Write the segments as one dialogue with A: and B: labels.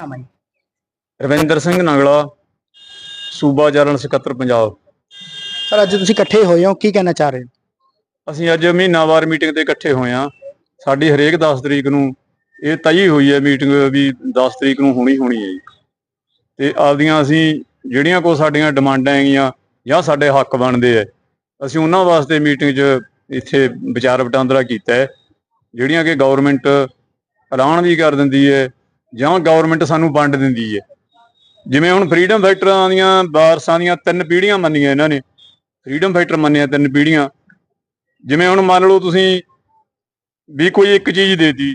A: ਨਾਮ ਹੈ?
B: ਰਵਿੰਦਰ ਸਿੰਘ ਨਗਲਾ ਸੂਬਾ ਜਨਰਲ ਸਕੱਤਰ ਪੰਜਾਬ।
A: ਸਰ ਅੱਜ ਤੁਸੀਂ ਇਕੱਠੇ ਹੋਏ ਹੋ ਕੀ ਕਹਿਣਾ ਚਾਹ ਰਹੇ ਹੋ?
B: ਅਸੀਂ ਅੱਜ ਮਹੀਨਾਵਾਰ ਮੀਟਿੰਗ ਤੇ ਇਕੱਠੇ ਹੋਏ ਆ ਸਾਡੀ ਹਰੇਕ 10 ਤਰੀਕ ਨੂੰ ਇਹ ਤਈ ਹੋਈ ਹੈ ਮੀਟਿੰਗ ਵੀ 10 ਤਰੀਕ ਨੂੰ ਹੋਣੀ ਹੋਣੀ ਹੈ ਜੀ। ਤੇ ਆਪਦੀਆਂ ਅਸੀਂ ਜਿਹੜੀਆਂ ਕੋ ਸਾਡੀਆਂ ਡਿਮਾਂਡਾਂ ਹੈਗੀਆਂ ਜਾਂ ਸਾਡੇ ਹੱਕ ਬਣਦੇ ਆ ਅਸੀਂ ਉਹਨਾਂ ਵਾਸਤੇ ਮੀਟਿੰਗ 'ਚ ਇੱਥੇ ਵਿਚਾਰ ਵਟਾਂਦਰਾ ਕੀਤਾ ਹੈ ਜਿਹੜੀਆਂ ਕਿ ਗਵਰਨਮੈਂਟ ਐਲਾਨ ਵੀ ਕਰ ਦਿੰਦੀ ਹੈ ਜਾਂ ਗਵਰਨਮੈਂਟ ਸਾਨੂੰ ਵੰਡ ਦਿੰਦੀ ਹੈ ਜਿਵੇਂ ਹੁਣ ਫਰੀडम ਫਾਈਟਰਾਂ ਦੀਆਂ ਵਾਰਸਾਂ ਦੀਆਂ ਤਿੰਨ ਪੀੜ੍ਹੀਆਂ ਮੰਨੀਆਂ ਇਹਨਾਂ ਨੇ। ਫਰੀडम ਫਾਈਟਰ ਮੰਨਿਆ ਤਿੰਨ ਪੀੜ੍ਹੀਆਂ। ਜਿਵੇਂ ਹੁਣ ਮੰਨ ਲਓ ਤੁਸੀਂ ਵੀ ਕੋਈ ਇੱਕ ਚੀਜ਼ ਦੇਤੀ,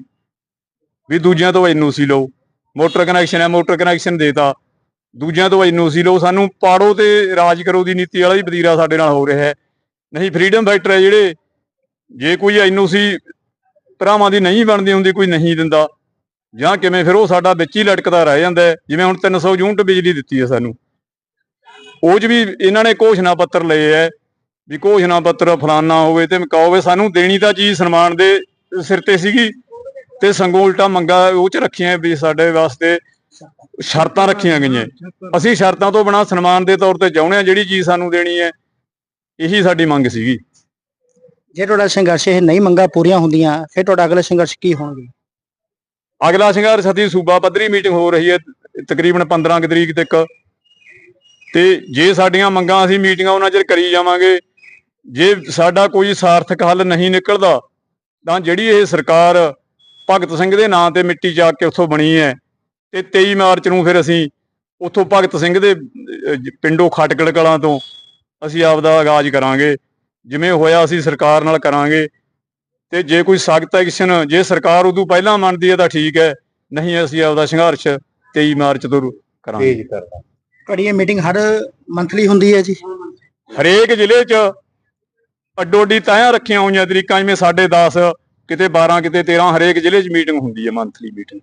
B: ਵੀ ਦੂਜਿਆਂ ਤੋਂ ਐਨਓਸੀ ਲਓ। ਮੋਟਰ ਕਨੈਕਸ਼ਨ ਹੈ, ਮੋਟਰ ਕਨੈਕਸ਼ਨ ਦੇਤਾ। ਦੂਜਿਆਂ ਤੋਂ ਐਨਓਸੀ ਲਓ। ਸਾਨੂੰ ਪਾੜੋ ਤੇ ਰਾਜ ਕਰੋ ਦੀ ਨੀਤੀ ਵਾਲਾ ਹੀ ਬਦੀਰਾ ਸਾਡੇ ਨਾਲ ਹੋ ਰਿਹਾ ਹੈ। ਨਹੀਂ ਫਰੀडम ਫਾਈਟਰ ਹੈ ਜਿਹੜੇ, ਜੇ ਕੋਈ ਐਨਓਸੀ ਭਰਾਵਾਂ ਦੀ ਨਹੀਂ ਬਣਦੀ ਹੁੰਦੀ, ਕੋਈ ਨਹੀਂ ਦਿੰਦਾ। ਜਾਂ ਕਿਵੇਂ ਫਿਰ ਉਹ ਸਾਡਾ ਵਿੱਚ ਹੀ ਲਟਕਦਾ ਰਹਿ ਜਾਂਦਾ ਜਿਵੇਂ ਹੁਣ 300 ਯੂਨਿਟ ਬਿਜਲੀ ਦਿੱਤੀ ਹੈ ਸਾਨੂੰ। ਉਹ 'ਚ ਵੀ ਇਹਨਾਂ ਨੇ ਘੋਸ਼ਣਾ ਪੱਤਰ ਲਏ ਹੈ ਵੀ ਘੋਸ਼ਣਾ ਪੱਤਰ ਫਲਾਨਾ ਹੋਵੇ ਤੇ ਮਕਾ ਹੋਵੇ ਸਾਨੂੰ ਦੇਣੀ ਤਾਂ ਚੀਜ਼ ਸਨਮਾਨ ਦੇ ਸਿਰ ਤੇ ਸੀਗੀ ਤੇ ਸੰਗੋਂ ਉਲਟਾ ਮੰਗਾ ਉਹ 'ਚ ਰੱਖੀਆਂ ਵੀ ਸਾਡੇ ਵਾਸਤੇ ਸ਼ਰਤਾਂ ਰੱਖੀਆਂ ਗਈਆਂ। ਅਸੀਂ ਸ਼ਰਤਾਂ ਤੋਂ ਬਿਨਾਂ ਸਨਮਾਨ ਦੇ ਤੌਰ ਤੇ ਚਾਹੁੰਦੇ ਆ ਜਿਹੜੀ ਚੀਜ਼ ਸਾਨੂੰ ਦੇਣੀ ਹੈ, ਇਹੀ ਸਾਡੀ ਮੰਗ ਸੀਗੀ।
A: ਜੇ ਤੁਹਾਡਾ ਸੰਘਰਸ਼ ਇਹ ਨਹੀਂ ਮੰਗਾ ਪੂਰੀਆਂ ਹੁੰਦੀਆਂ, ਫਿਰ ਤੁਹਾਡਾ ਅਗਲਾ ਸੰਘਰਸ਼ ਕੀ ਹੋਣਗੇ?
B: ਅਗਲਾ ਸੰਘਰਸ਼ ਸਾਡੀ ਸੂਬਾ ਪੱਧਰੀ ਮੀਟਿੰਗ ਹੋ ਰਹੀ ਹੈ, ਤਕਰੀਬਨ 15 ਤਰੀਕ ਤੱਕ। ਤੇ ਜੇ ਸਾਡੀਆਂ ਮੰਗਾਂ ਅਸੀਂ ਮੀਟਿੰਗਾਂ ਉਹਨਾਂ ਚਿਰ ਕਰੀ ਜਾਵਾਂਗੇ, ਜੇ ਸਾਡਾ ਕੋਈ ਸਾਰਥਕ ਹੱਲ ਨਹੀਂ ਨਿਕਲਦਾ, ਤਾਂ ਜਿਹੜੀ ਇਹ ਸਰਕਾਰ ਭਗਤ ਸਿੰਘ ਦੇ ਨਾਂ ਤੇ ਮਿੱਟੀ ਚੱਕ ਕੇ ਉੱਥੋਂ ਬਣੀ ਹੈ, ਤੇ 23 ਮਾਰਚ ਨੂੰ ਫਿਰ ਅਸੀਂ ਉੱਥੋਂ ਭਗਤ ਸਿੰਘ ਦੇ ਪਿੰਡੋਂ ਖਟਕੜ ਕਲਾਂ ਤੋਂ ਅਸੀਂ ਆਪਦਾ ਆਗਾਜ਼ ਕਰਾਂਗੇ। ਜਿਵੇਂ ਹੋਇਆ ਅਸੀਂ ਸਰਕਾਰ ਨਾਲ ਕਰਾਂਗੇ ਤੇ ਜੇ ਕੋਈ ਸਖਤ ਐਕਸ਼ਨ ਜੇ ਸਰਕਾਰ ਉਦੋਂ ਪਹਿਲਾਂ ਮੰਨਦੀ ਹੈ ਤਾਂ ਠੀਕ ਹੈ ਨਹੀਂ ਅਸੀਂ ਆਪਦਾ ਸੰਘਰਸ਼ 23 ਮਾਰਚ ਤੋਂ ਕਰਾਂਗੇ।
A: ਤੁਹਾਡੀ ਇਹ ਮੀਟਿੰਗ ਹਰ ਮੰਥਲੀ ਹੁੰਦੀ ਹੈ ਜੀ?
B: ਹਰੇਕ ਜ਼ਿਲ੍ਹੇ 'ਚ ਅੱਡੋ ਅੱਡੀ ਤੈਅ ਰੱਖੀਆਂ ਹੋਈਆਂ ਤਰੀਕਾਂ ਜਿਵੇਂ ਸਾਡੇ 10 ਕਿਤੇ 12 ਕਿਤੇ 13 ਹਰੇਕ ਜ਼ਿਲ੍ਹੇ 'ਚ ਮੀਟਿੰਗ ਹੁੰਦੀ ਹੈ ਮੰਥਲੀ ਮੀਟਿੰਗ।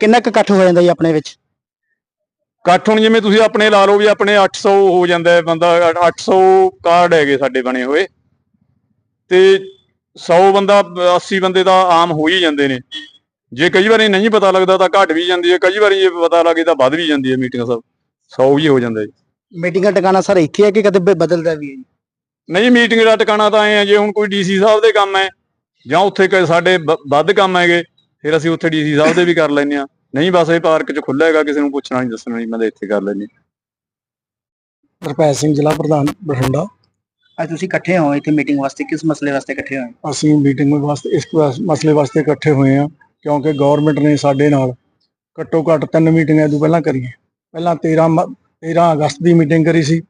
A: ਕਿੰਨਾ ਕੁ ਇਕੱਠ ਹੋ ਜਾਂਦਾ ਜੀ ਆਪਣੇ ਵਿੱਚ?
B: ਇਕੱਠ ਹੁਣ ਜਿਵੇਂ ਤੁਸੀਂ ਆਪਣੇ ਲਾ ਲਓ ਵੀ ਆਪਣੇ 800 ਹੋ ਜਾਂਦਾ ਬੰਦਾ 800 ਕਾਰਡ ਹੈਗੇ ਸਾਡੇ ਬਣੇ ਹੋਏ। ਤੇ 100 ਬੰਦਾ 80 ਬੰਦੇ ਤਾਂ ਆਮ ਹੋ ਹੀ ਜਾਂਦੇ ਨੇ। ਜੇ ਕਈ ਵਾਰੀ ਨਹੀਂ ਪਤਾ ਲੱਗਦਾ ਤਾਂ ਘਟ ਵੀ ਜਾਂਦੀ ਹੈ ਕਈ ਵਾਰੀ ਜੇ ਪਤਾ ਲੱਗੇ ਤਾਂ ਵੱਧ ਵੀ ਜਾਂਦੀ ਹੈ ਮੀਟਿੰਗ ਸਭ। 100 ਵੀ ਹੋ ਜਾਂਦਾ ਹੈ।
A: ਮੀਟਿੰਗ ਟਿਕਾਣਾ ਸਰ ਇੱਥੇ ਹੈ ਕਿ ਕਦੇ ਬਦਲਦਾ ਵੀ ਹੈ ਜੀ?
B: ਨਹੀਂ ਮੀਟਿੰਗ ਦਾ ਟਿਕਾਣਾ ਤਾਂ ਐ ਜੇ ਹੁਣ ਕੋਈ ਡੀਸੀ ਸਾਹਿਬ ਦੇ ਕੰਮ ਹੈ ਜਾਂ ਉੱਥੇ ਕੋਈ ਸਾਡੇ ਵੱਧ ਕੰਮ ਹੈਗੇ ਫਿਰ ਅਸੀਂ ਉੱਥੇ ਡੀਸੀ ਸਾਹਿਬ ਦੇ ਵੀ ਕਰ ਲੈਂਦੇ ਆ ਨਹੀਂ ਬਸ ਇਹ ਪਾਰਕ 'ਚ ਖੁੱਲ੍ਹਾ ਹੈਗਾ ਕਿਸੇ ਨੂੰ ਪੁੱਛਣਾ ਨਹੀਂ ਦੱਸਣਾ ਨਹੀਂ ਮੈਂ ਇੱਥੇ ਕਰ ਲੈਂਦੇ
C: ਹਰਪੈਲ ਸਿੰਘ ਜ਼ਿਲ੍ਹਾ ਪ੍ਰਧਾਨ ਬਠਿੰਡਾ।
A: ਅੱਜ ਤੁਸੀਂ ਇਕੱਠੇ ਹੋ ਇੱਥੇ ਮੀਟਿੰਗ ਵਾਸਤੇ ਕਿਸ ਮਸਲੇ ਵਾਸਤੇ ਇਕੱਠੇ ਹੋਏ?
C: ਅਸੀਂ ਮੀਟਿੰਗ ਵਾਸਤੇ ਇਸ ਵਾਸ- ਮਸਲੇ ਵਾਸਤੇ ਇਕੱਠੇ ਹੋਏ ਹਾਂ ਕਿਉਂਕਿ ਗਵਰਨਮੈਂਟ ਨੇ ਸਾਡੇ ਨਾਲ ਘੱਟੋ ਘੱਟ ਤਿੰਨ ਮੀਟਿੰਗਾਂ ਤੋਂ ਪਹਿਲਾਂ ਕਰੀਆਂ। ਪਹਿਲਾਂ 13 ਮ- 13 ਅਗਸਤ ਦੀ ਮੀਟਿੰਗ ਕਰੀ ਸੀ।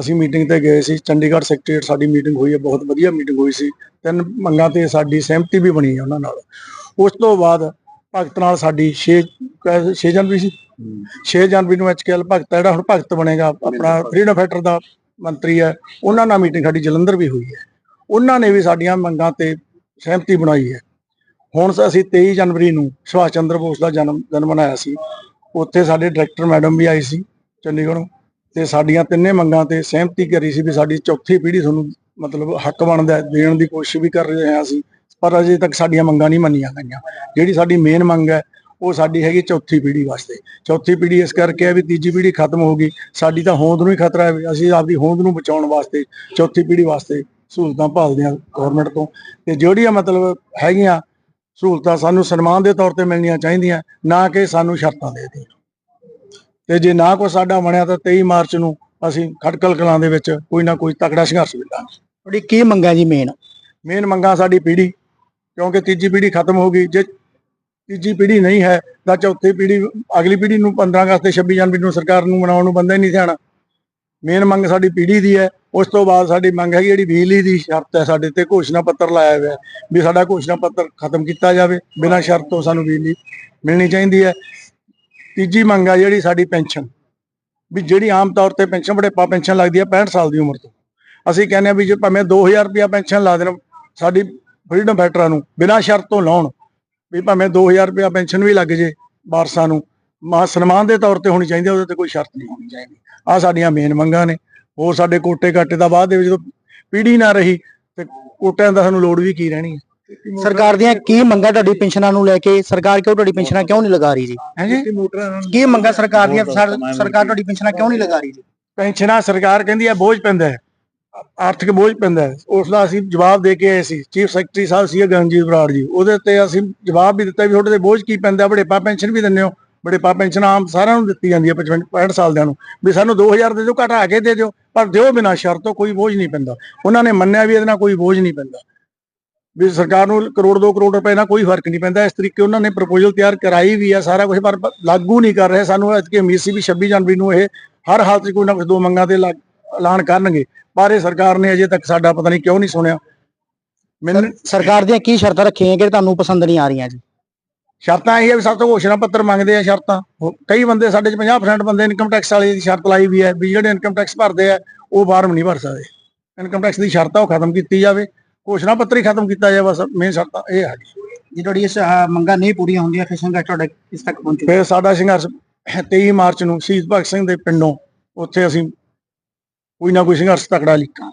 C: ਅਸੀਂ ਮੀਟਿੰਗ ਤੇ ਗਏ ਸੀ ਚੰਡੀਗੜ੍ਹ ਸੈਕਟਰੀਏਟ ਸਾਡੀ ਮੀਟਿੰਗ ਹੋਈ ਹੈ ਬਹੁਤ ਵਧੀਆ ਮੀਟਿੰਗ ਹੋਈ ਸੀ। ਤਿੰਨ ਮੰਗਾਂ ਤੇ ਸਾਡੀ ਸਹਿਮਤੀ ਵੀ ਬਣੀ ਹੈ ਉਹਨਾਂ ਨਾਲ। ਉਸ ਤੋਂ ਬਾਅਦ ਭਗਤ ਨਾਲ ਸਾਡੀ 6 6 ਜਨਵਰੀ ਸੀ। 6 ਜਨਵਰੀ ਨੂੰ ਐਚਕੇਐਲ ਭਗਤ ਹੈ ਜਿਹੜਾ ਹੁਣ ਭਗਤ ਬਣੇਗਾ ਆਪਣਾ ਫਰੀडम ਫਾਈਟਰ ਦਾ ਮੰਤਰੀ ਹੈ, ਉਹਨਾਂ ਨਾਲ ਮੀਟਿੰਗ ਸਾਡੀ ਜਲੰਧਰ ਵੀ ਹੋਈ ਹੈ। ਉਹਨਾਂ ਨੇ ਵੀ ਸਾਡੀਆਂ ਮੰਗਾਂ ਤੇ ਸਹਿਮਤੀ ਬਣਾਈ ਹੈ। ਹੁਣ ਅਸੀਂ 23 ਜਨਵਰੀ ਨੂੰ ਸੁਭਾਸ਼ ਚੰਦਰ ਬੋਸ ਦਾ ਜਨਮ ਦਿਨ ਮਨਾਇਆ ਸੀ। ਉੱਥੇ ਸਾਡੇ ਡਾਇਰੈਕਟਰ ਮੈਡਮ ਵੀ ਆਈ ਸੀ ਚੰਡੀਗੜ੍ਹੋਂ ਤੇ ਸਾਡੀਆਂ ਤਿੰਨੇ ਮੰਗਾਂ ਤੇ ਸਹਿਮਤੀ ਕਰੀ ਸੀ ਵੀ ਸਾਡੀ ਚੌਥੀ ਪੀੜ੍ਹੀ ਤੁਹਾਨੂੰ ਮਤਲਬ ਹੱਕ ਬਣਦਾ ਦੇਣ ਦੀ ਕੋਸ਼ਿਸ਼ ਵੀ ਕਰ ਰਹੇ ਹਾਂ ਅਸੀਂ। ਪਰ ਅਜੇ ਤੱਕ ਸਾਡੀਆਂ ਮੰਗਾਂ ਨਹੀਂ ਮੰਨੀਆਂ ਗਈਆਂ। ਜਿਹੜੀ ਸਾਡੀ ਮੇਨ ਮੰਗ ਹੈ ਉਹ ਸਾਡੀ ਹੈਗੀ ਚੌਥੀ ਪੀੜ੍ਹੀ ਵਾਸਤੇ। ਚੌਥੀ ਪੀੜ੍ਹੀ ਇਸ ਕਰਕੇ ਹੈ ਵੀ ਤੀਜੀ ਪੀੜ੍ਹੀ ਖਤਮ ਹੋ ਗਈ। ਸਾਡੀ ਤਾਂ ਹੋਂਦ ਨੂੰ ਹੀ ਖਤਰਾ ਹੈ ਅਸੀਂ ਆਪਦੀ ਹੋਂਦ ਨੂੰ ਬਚਾਉਣ ਵਾਸਤੇ ਚੌਥੀ ਪੀੜ੍ਹੀ ਵਾਸਤੇ ਸਹੂਲਤਾਂ ਭਾਲਦੇ ਹਾਂ ਗਵਰਨਮੈਂਟ ਤੋਂ। ਤੇ ਜਿਹੜੀਆਂ ਮਤਲਬ ਹੈਗੀਆਂ ਸਹੂਲਤਾਂ ਸਾਨੂੰ ਸਨਮਾਨ ਦੇ ਤੌਰ ਤੇ ਮਿਲਣੀਆਂ ਚਾਹੀਦੀਆਂ ਨਾ ਕਿ ਸਾਨੂੰ ਸ਼ਰਤਾਂ ਦੇ ਦੇ ਤੇ ਜੇ ਨਾ ਕੋਈ ਸਾਡਾ ਬਣਿਆ ਤਾਂ 23 ਮਾਰਚ ਨੂੰ ਅਸੀਂ ਖਟਕਲ ਕਲਾਂ ਦੇ ਵਿੱਚ ਕੋਈ ਨਾ ਕੋਈ ਤਕੜਾ ਸੰਘਰਸ਼ ਮਿਲਾਂਗੇ
A: ਤੁਹਾਡੀ ਕੀ ਮੰਗਾਂ ਜੀ ਮੇਨ
C: ਮੇਨ ਮੰਗਾਂ ਸਾਡੀ ਪੀੜ੍ਹੀ ਕਿਉਂਕਿ ਤੀਜੀ ਪੀੜ੍ਹੀ ਖਤਮ ਹੋ ਗਈ। ਜੇ ਤੀਜੀ ਪੀੜ੍ਹੀ ਨਹੀਂ ਹੈ ਤਾਂ ਚੌਥੀ ਪੀੜ੍ਹੀ, ਅਗਲੀ ਪੀੜ੍ਹੀ ਨੂੰ 15 ਅਗਸਤ ਤੇ 26 ਜਨਵਰੀ ਨੂੰ ਸਰਕਾਰ ਨੂੰ ਮਨਾਉਣ ਨੂੰ ਬੰਦਾ ਹੀ ਨਹੀਂ ਸਿਆਣਾ। ਮੇਨ ਮੰਗ ਸਾਡੀ ਪੀੜ੍ਹੀ ਦੀ ਹੈ। ਉਸ ਤੋਂ ਬਾਅਦ ਸਾਡੀ ਮੰਗ ਹੈਗੀ ਜਿਹੜੀ ਬਿਜਲੀ ਦੀ ਸ਼ਰਤ ਹੈ ਸਾਡੇ ਤੇ, ਘੋਸ਼ਣਾ ਪੱਤਰ ਲਾਇਆ ਹੋਇਆ ਵੀ ਸਾਡਾ ਘੋਸ਼ਣਾ ਪੱਤਰ ਖਤਮ ਕੀਤਾ ਜਾਵੇ, ਬਿਨਾਂ ਸ਼ਰਤ ਤੋਂ ਸਾਨੂੰ ਬਿਜਲੀ ਮਿਲਣੀ ਚਾਹੀਦੀ ਹੈ। ਤੀਜੀ ਮੰਗ ਹੈ ਜਿਹੜੀ ਸਾਡੀ ਪੈਨਸ਼ਨ, ਵੀ ਜਿਹੜੀ ਆਮ ਤੌਰ ਤੇ ਪੈਨਸ਼ਨ ਬੜੇਪਾ ਪੈਨਸ਼ਨ ਲੱਗਦੀ ਹੈ 65 ਸਾਲ ਦੀ ਉਮਰ ਤੋਂ। ਅਸੀਂ ਕਹਿੰਦੇ ਹਾਂ ਵੀ ਜੇ ਭਾਵੇਂ 2000 ਰੁਪਇਆ ਪੈਨਸ਼ਨ ਲਾ ਦੇਣ, ਸਾਡੀ ਫਰੀडम ਫਾਈਟਰਾਂ ਨੂੰ ਬਿਨਾਂ ਸ਼ਰਤ ਤੋਂ ਲਾਉਣ ਵੀ ਭਾਵੇਂ 2000 ਰੁਪਇਆ ਪੈਨਸ਼ਨ ਵੀ ਲੱਗ ਜੇ ਵਾਰਸਾਂ ਨੂੰ ਮਾ ਸਨਮਾਨ ਦੇ ਤੌਰ ਤੇ ਹੋਣੀ ਚਾਹੀਦੀ ਹੈ, ਉਹਦੇ ਤੇ ਕੋਈ ਸ਼ਰਤ ਨਹੀਂ ਹੋਣੀ ਚਾਹੀਦੀ। ਆ ਸਾਡੀਆਂ ਮੇਨ ਮੰਗਾਂ ਨੇ। ਹੋਰ ਸਾਡੇ ਕੋਟੇ ਕਾਟੇ ਦਾ ਬਾਅਦ ਦੇ ਵਿੱਚ ਜਦੋਂ ਪੀੜ੍ਹੀ ਨਾ ਰਹੀ ਤੇ ਕੋਟਿਆਂ ਦਾ ਸਾਨੂੰ ਲੋੜ ਵੀ ਕੀ ਰਹਿਣੀ ਹੈ
A: ਸਰਕਾਰ ਦੀਆਂ ਕੀ ਮੰਗਾਂ ਤੁਹਾਡੀ ਪੈਨਸ਼ਨਾਂ ਨੂੰ ਲੈ ਕੇ ਸਰਕਾਰ ਕਿਉਂ ਤੁਹਾਡੀ ਪੈਨਸ਼ਨਾਂ ਕਿਉਂ ਨਹੀਂ ਲਗਾ ਰਹੀ ਜੀ?
C: ਹਾਂਜੀ
A: ਕੀ ਮੰਗਾਂ ਸਰਕਾਰ ਦੀਆਂ? ਸਰ- ਸਰਕਾਰ ਤੁਹਾਡੀ ਪੈਨਸ਼ਨਾਂ ਕਿਉਂ ਨਹੀਂ ਲਗਾ ਰਹੀ ਜੀ?
C: ਪੈਨਸ਼ਨਾਂ ਸਰਕਾਰ ਕਹਿੰਦੀ ਹੈ ਬੋਝ ਪੈਂਦਾ ਹੈ। ਆਰਥਿਕ ਬੋਝ ਪੈਂਦਾ ਹੈ। ਉਸ ਦਾ ਅਸੀਂ ਜਵਾਬ ਦੇ ਕੇ ਆਏ ਸੀ। ਚੀਫ ਸੈਕਟਰੀ ਸਾਹਿਬ ਸੀ ਗੰਜੀਤ ਬਰਾੜ ਜੀ। ਉਹਦੇ ਤੇ ਅਸੀਂ ਜਵਾਬ ਵੀ ਦਿੱਤਾ ਵੀ ਤੁਹਾਡੇ ਤੇ ਬੋਝ ਕੀ ਪੈਂਦਾ ਬੜੇਪਾ ਪੈਨਸ਼ਨ ਵੀ ਦਿੰਦੇ ਹੋ। ਬੜੇਪਾ ਪੈਨਸ਼ਨ ਆਮ ਸਾਰਿਆਂ ਨੂੰ ਦਿੱਤੀ ਜਾਂਦੀ ਹੈ 55 65 ਸਾਲ ਦਿਆਂ ਨੂੰ। ਵੀ ਸਾਨੂੰ 2000 ਦੇ ਦਿਓ, ਘਟਾ ਕੇ ਦੇ ਦਿਓ, ਪਰ ਦਿਓ ਬਿਨਾਂ ਸ਼ਰਤ ਤੋਂ ਕੋਈ ਬੋਝ ਨਹੀਂ ਪੈਂਦਾ। ਉਹਨਾਂ ਨੇ ਮੰਨਿਆ ਵੀ ਇਹਦੇ ਨਾਲ ਕੋਈ ਬੋਝ ਨਹੀਂ ਪੈਂਦਾ। ਵੀ ਸਰਕਾਰ ਨੂੰ ਕਰੋੜ 2 ਕਰੋੜ ਰੁਪਏ ਨਾਲ ਕੋਈ ਫ਼ਰਕ ਨਹੀਂ ਪੈਂਦਾ। ਇਸ ਤਰੀਕੇ ਉਹਨਾਂ ਨੇ ਪ੍ਰਪੋਜ਼ਲ ਤਿਆਰ ਕਰਾਈ ਵੀ ਆ ਸਾਰਾ ਕੁਝ ਪਰ ਲਾਗੂ ਨਹੀਂ ਕਰ ਰਹੇ। ਸਾਨੂੰ ਐਤਕੀ ਉਮੀਦ ਸੀ ਵੀ 26 ਜਨਵਰੀ ਨੂੰ ਇਹ ਹਰ ਹਾਲਤ 'ਚ ਕੋਈ ਨਾ ਕੁਝ ਦੋ ਮੰਗਾਂ ਦੇ ਲਾ- ਐਲਾਨ ਕਰਨਗੇ। ਪਰ ਇਹ ਸਰਕਾਰ ਨੇ ਅਜੇ ਤੱਕ ਸਾਡਾ ਪਤਾ ਨਹੀਂ ਕਿਉਂ ਨਹੀਂ ਸੁਣਿਆ। ਮੈਨੂੰ
A: ਸਰਕਾਰ ਦੀਆਂ ਕੀ ਸ਼ਰਤਾਂ ਰੱਖੀਆਂ ਜਿਹੜੇ ਤੁਹਾਨੂੰ ਪਸੰਦ ਨਹੀਂ ਆ ਰਹੀਆਂ ਜੀ?
C: ਸ਼ਰਤਾਂ ਇਹ ਹੈ ਵੀ ਸਭ ਤੋਂ ਘੋਸ਼ਣਾ ਪੱਤਰ ਮੰਗਦੇ ਆ ਸ਼ਰਤਾਂ। ਕਈ ਬੰਦੇ ਸਾਡੇ ਚ 50% ਬੰਦੇ ਇਨਕਮ ਟੈਕਸ ਵਾਲੇ ਦੀ ਸ਼ਰਤ ਲਾਈ ਵੀ ਹੈ ਵੀ ਜਿਹੜੇ ਇਨਕਮ ਟੈਕਸ ਭਰਦੇ ਆ ਉਹ ਫਾਰਮ ਨਹੀਂ ਭਰ ਸਕਦੇ। ਇਨਕਮ ਟੈਕਸ ਦੀ ਸ਼ਰਤ ਆ ਉਹ ਖਤਮ ਕੀਤੀ ਜਾਵੇ। ਘੋਸ਼ਣਾ ਪੱਤਰ ਹੀ ਖਤਮ ਕੀਤਾ ਜਾਵੇ ਬਸ ਮੇਨ ਸ਼ਰਤਾਂ ਇਹ ਹੈ
A: ਜੇ। ਤੁਹਾਡੀ ਇਸ ਮੰਗਾਂ ਨਹੀਂ ਪੂਰੀਆਂ ਹੁੰਦੀਆਂ ਫਿਰ ਸੰਘਰਸ਼ ਤੁਹਾਡਾ ਕਿਸ ਤੱਕ ਪਹੁੰਚੂ
C: ਫਿਰ ਸਾਡਾ ਸੰਘਰਸ਼ 23 ਮਾਰਚ ਨੂੰ ਸ਼ਹੀਦ ਭਗਤ ਸਿੰਘ ਦੇ ਪਿੰਡੋਂ ਉੱਥੇ ਅਸੀਂ ਕੋਈ ਨਾ ਕੋਈ ਸੰਘਰਸ਼ ਤਕੜਾ ਲਿਖਾਂ